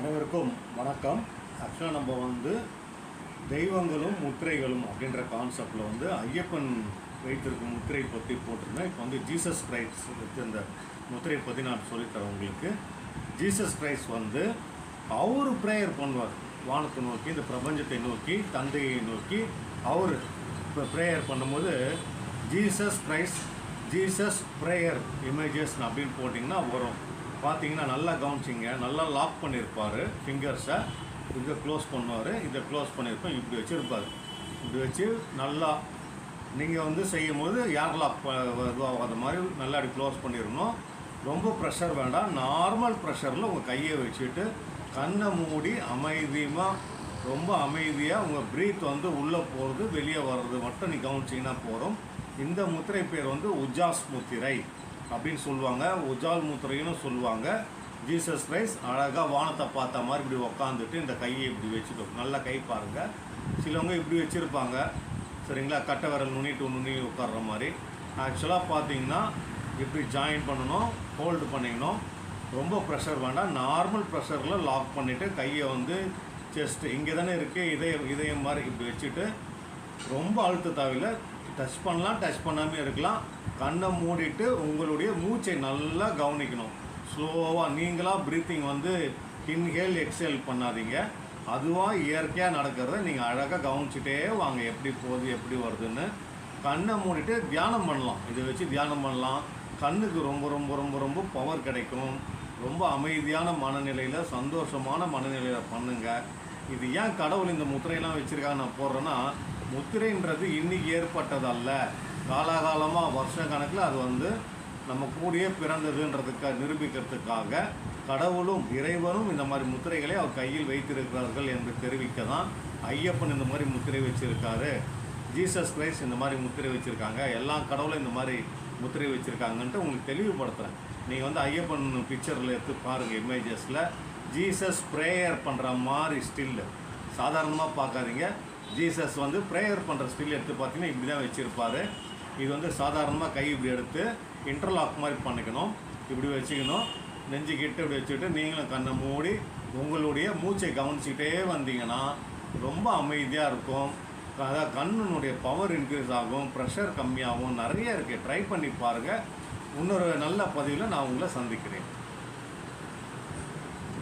அனைவருக்கும் வணக்கம். ஆக்சுவலாக நம்ம வந்து தெய்வங்களும் முத்திரைகளும் அப்படின்ற கான்செப்டில் வந்து ஐயப்பன் வைத்திருக்கும் முத்திரை பற்றி போட்டிருந்தேன் இப்போ வந்து ஜீசஸ் கிரைஸ்ட் அந்த முத்திரையை பற்றி நான் சொல்லித்தரேன் உங்களுக்கு. ஜீசஸ் கிரைஸ்ட் வந்து அவர் ப்ரேயர் பண்ணுவார். வானத்தை நோக்கி இந்த பிரபஞ்சத்தை நோக்கி தந்தையை நோக்கி அவர் இப்போ ப்ரேயர் பண்ணும்போது Jesus Christ Jesus prayer images அப்படின்னு போட்டிங்கன்னா வரும். பார்த்தீங்கன்னா நல்லா கவனிச்சிங்க. நல்லா லாக் பண்ணியிருப்பார் ஃபிங்கர்ஸை இதை க்ளோஸ் பண்ணுவார் இதை க்ளோஸ் பண்ணியிருப்போம் இப்படி வச்சுருப்பார். இப்படி வச்சு நல்லா நீங்கள் வந்து செய்யும் போது ஏர் லாக் இதுவாகாத மாதிரி நல்லா அப்படி க்ளோஸ் பண்ணிடணும் ரொம்ப ப்ரெஷர் வேண்டாம். நார்மல் ப்ரெஷரில் உங்கள் கையை வச்சுட்டு கண்ணை மூடி அமைதியமாக ரொம்ப அமைதியாக உங்கள் ப்ரீத் வந்து உள்ளே போகிறது வெளியே வர்றது மட்டும் நீ கவனிச்சிங்கன்னா போகிறோம் இந்த முத்திரை பேர் வந்து உஜாஸ் முத்திரை. அப்படின்னு சொல்லுவாங்க. உஜால் முத்திரைன்னு சொல்லுவாங்க. ஜீசஸ் கிரைஸ் அழகாக வானத்தை பார்த்த மாதிரி இப்படி உக்காந்துட்டு இந்த கையை இப்படி வச்சுக்கோ. நல்லா கை பாருங்கள் சிலவங்க இப்படி வச்சுருப்பாங்க. சரிங்களா? கட்டை விரல் நுண்ணிட்டு நுண்ணி உட்கார்ற மாதிரி. ஆக்சுவலாக பார்த்தீங்கன்னா இப்படி ஜாயின் பண்ணணும் ஹோல்டு பண்ணிக்கணும். ரொம்ப ப்ரெஷர் வேண்டாம். நார்மல் ப்ரெஷரில் லாக் பண்ணிவிட்டு கையை வந்து செஸ்ட் இங்கே தானே இருக்குது இதயம் இதயம் மாதிரி இப்படி வச்சுட்டு ரொம்ப அழுத்த தேவையில்லை. டச் பண்ணலாம் டச் பண்ணாமல் இருக்கலாம். கண்ணை மூடிட்டு உங்களுடைய மூச்சை நல்லா கவனிக்கணும். ஸ்லோவாக நீங்களாக ப்ரீத்திங் வந்து இன்ஹேல் எக்ஸேல் பண்ணாதீங்க. அதுவாக இயற்கையாக நடக்கிறத நீங்கள் அழகாக கவனிச்சிட்டே வாங்க. எப்படி போகுது எப்படி வருதுன்னு. கண்ணை மூடிட்டு தியானம் பண்ணலாம். இதை வச்சு தியானம் பண்ணலாம். கண்ணுக்கு ரொம்ப ரொம்ப ரொம்ப ரொம்ப பவர் கிடைக்கும். ரொம்ப அமைதியான மனநிலையில் சந்தோஷமான மனநிலையில் பண்ணுங்கள் இது ஏன் கடவுள் இந்த முத்திரையெல்லாம் வச்சுருக்காங்க நான் போடுறேன்னா முத்திரைன்றது இன்றைக்கி ஏற்பட்டதல்ல. காலாகாலமாக வருஷ கணக்கில் அது வந்து நம்ம கூடயே பிறந்ததுன்றதுக்காக நிரூபிக்கிறதுக்காக கடவுளும் இறைவனும் இந்த மாதிரி முத்திரைகளை அவர் கையில் வைத்திருக்கிறார்கள் என்று தெரிவிக்க தான் ஐயப்பன் இந்த மாதிரி முத்திரை வச்சுருக்காரு. ஜீசஸ் கிரைஸ்ட் இந்த மாதிரி முத்திரை வச்சுருக்காங்க. எல்லா கடவுளும் இந்த மாதிரி முத்திரை வச்சுருக்காங்கன்ட்டு உங்களுக்கு தெளிவுபடுத்துகிறேன் நீங்கள் வந்து ஐயப்பன் பிக்சரில் எடுத்து பாருங்கள் இமேஜஸில் ஜீசஸ் ப்ரேயர் பண்ணுற மாதிரி ஸ்டில்லு சாதாரணமாக பார்க்காதீங்க. ஜீசஸ் வந்து ப்ரேயர் பண்ணுற ஸ்டில் எடுத்து பார்த்தீங்கன்னா இப்படி தான் வச்சுருப்பாரு. இது வந்து சாதாரணமாக கை இப்படி எடுத்து இன்டர்லாக் மாதிரி பண்ணிக்கணும். இப்படி வச்சுக்கணும். நெஞ்சுக்கிட்டு இப்படி வச்சுக்கிட்டு நீங்களும் கண்ணை மூடி உங்களுடைய மூச்சை கவனிச்சுக்கிட்டே வந்தீங்கன்னா ரொம்ப அமைதியாக இருக்கும். அதாவது கண்ணினுடைய பவர் இன்க்ரீஸ் ஆகும் ப்ரெஷர் கம்மியாகும் நிறைய இருக்குது ட்ரை பண்ணி பாருங்கள் இன்னொரு நல்ல பதிவில் நான் உங்களை சந்திக்கிறேன்.